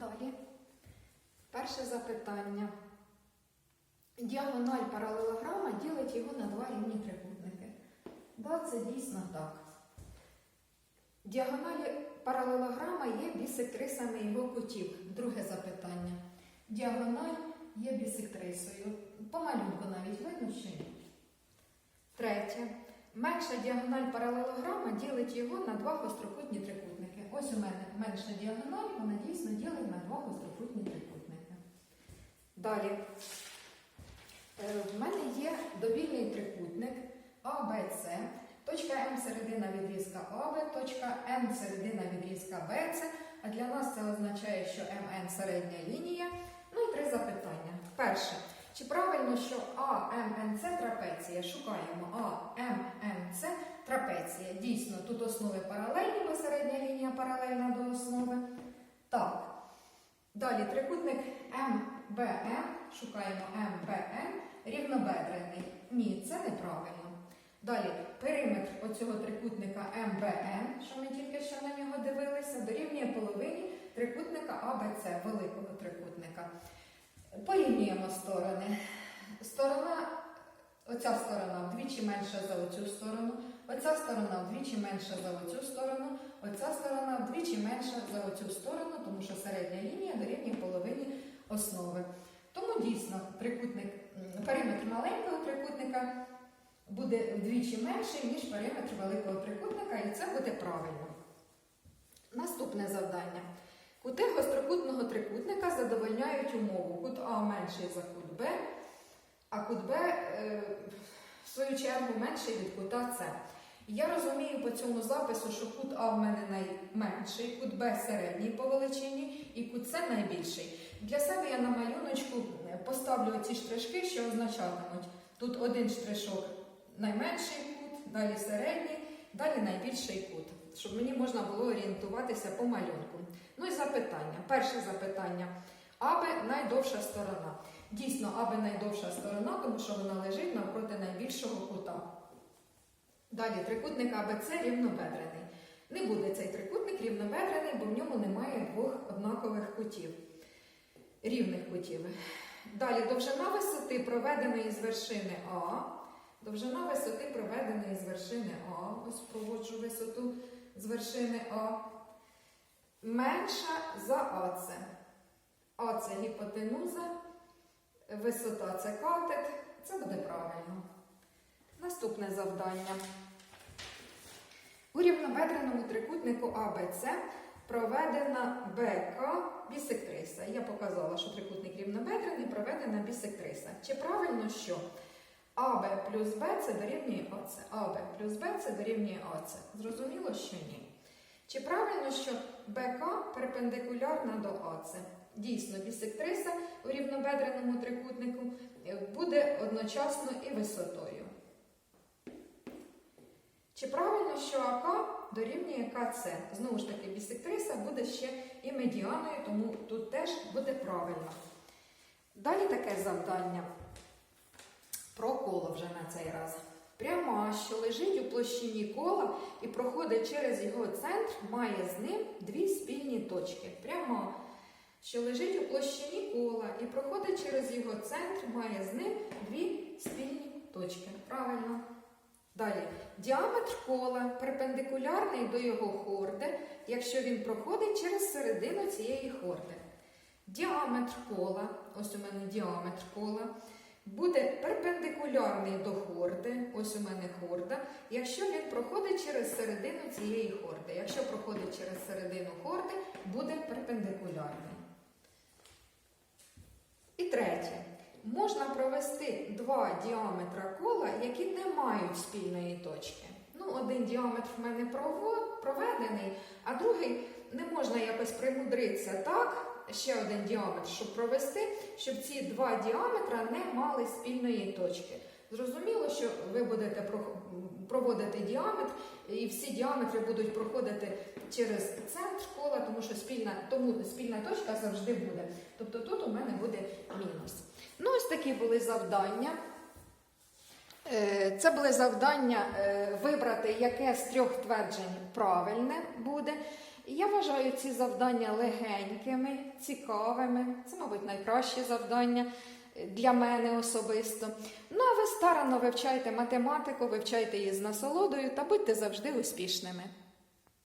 Далі. Перше запитання. Діагональ паралелограма ділить його на два рівні трикутники. Да, це дійсно так. Діагоналі паралелограма є бісектрисами його кутів. Друге запитання. Діагональ є бісектрисою. По малюнку навіть видно, що ні. Третє. Менша діагональ паралелограма ділить його на два гострокутні трикутники. Ось у мене менша діагональ, вона дійсно ділить на два гострокутні трикутники. Далі. Е, В мене є довільний трикутник АБЦ, точка М середина відрізка АБ, точка М середина відрізка БЦ, а для нас це означає, що МН середня лінія. Ну і три запитання. Перше. Чи правильно, що АМНЦ трапеція? Шукаємо АМНЦ трапеція. Дійсно, тут основи паралельні, бо середня лінія паралельна до основи. Так. Далі трикутник МБМ, шукаємо МБМ, рівнобедрений. Ні, це неправильно. Далі периметр оцього трикутника МБМ, що ми тільки що на нього дивилися, дорівнює половині трикутника АБЦ, великого трикутника. Порівнюємо сторони. Сторона, оця сторона вдвічі менша за оцю сторону, оця сторона вдвічі менша за оцю сторону, оця сторона вдвічі менша за оцю сторону, тому що середня лінія дорівнює половині основи. Тому дійсно трикутник, периметр маленького трикутника буде вдвічі менший, ніж периметр великого трикутника, і це буде правильно. Наступне завдання. Кути гострокутного трикутника задовольняють А менший за кут Б, а кут Б, е, в свою чергу, менший від кута С. Я розумію по цьому запису, що кут А в мене найменший, кут Б середній по величині і кут С найбільший. Для себе я на малюночку поставлю ці штришки, що означатимуть. Тут один штришок найменший кут, далі середній, далі найбільший кут, щоб мені можна було орієнтуватися по малюнку. Ну і запитання. Перше запитання. АБ найдовша сторона. Дійсно, АБ найдовша сторона, тому що вона лежить навпроти найбільшого кута. Далі трикутник АБЦ рівнобедрений. Не буде цей трикутник рівнобедрений, бо в ньому немає двох однакових кутів, рівних кутів. Далі довжина висоти проведеної з вершини А. Довжина висоти проведеної з вершини А. Ось проводжу висоту з вершини А. Менша за АЦ. А це гіпотенуза, висота це катет. Це буде правильно. Наступне завдання. У рівнобедреному трикутнику АБЦ проведена БК бісектриса. Я показала, що трикутник рівнобедрений проведена бісектриса. Чи правильно, що АБ плюс Б це дорівнює АЦ? АБ плюс Б це дорівнює АЦ. Зрозуміло, що ні? Чи правильно, що БК перпендикулярна до АЦ? Дійсно, бісектриса у рівнобедреному трикутнику е, буде одночасно і висотою. Чи правильно, що АК дорівнює КЦ? Знову ж таки, бісектриса буде ще і медіаною, тому тут теж буде правильно. Далі таке завдання про коло вже на цей раз. Пряма, що лежить у площині кола і проходить через його центр, має з ним дві спільні точки. Пряма, що лежить у площині кола і проходить через його центр, має з ним дві спільні точки. Правильно. Далі. Діаметр кола перпендикулярний до його хорди, якщо він проходить через середину цієї хорди. Діаметр кола, ось у мене діаметр кола, буде перпендикулярний до хорди, ось у мене хорда, якщо він проходить через середину цієї хорди. Якщо проходить через середину хорди, буде перпендикулярний. І третє. Можна провести два діаметра кола, які не мають спільної точки. Ну, один діаметр в мене проведений, а другий не можна якось примудритися так, ще один діаметр, щоб провести, щоб ці два діаметра не мали спільної точки. Зрозуміло, що ви будете проводити діаметр, і всі діаметри будуть проходити через центр кола, тому що спільна, тому спільна точка завжди буде. Тобто тут у мене буде мінус. Ну, ось такі були завдання. Е, Це були завдання е, вибрати, яке з трьох тверджень правильне буде. Я вважаю ці завдання легенькими, цікавими. Це, мабуть, найкращі завдання для мене особисто. Ну а ви старанно вивчайте математику, вивчайте її з насолодою та будьте завжди успішними.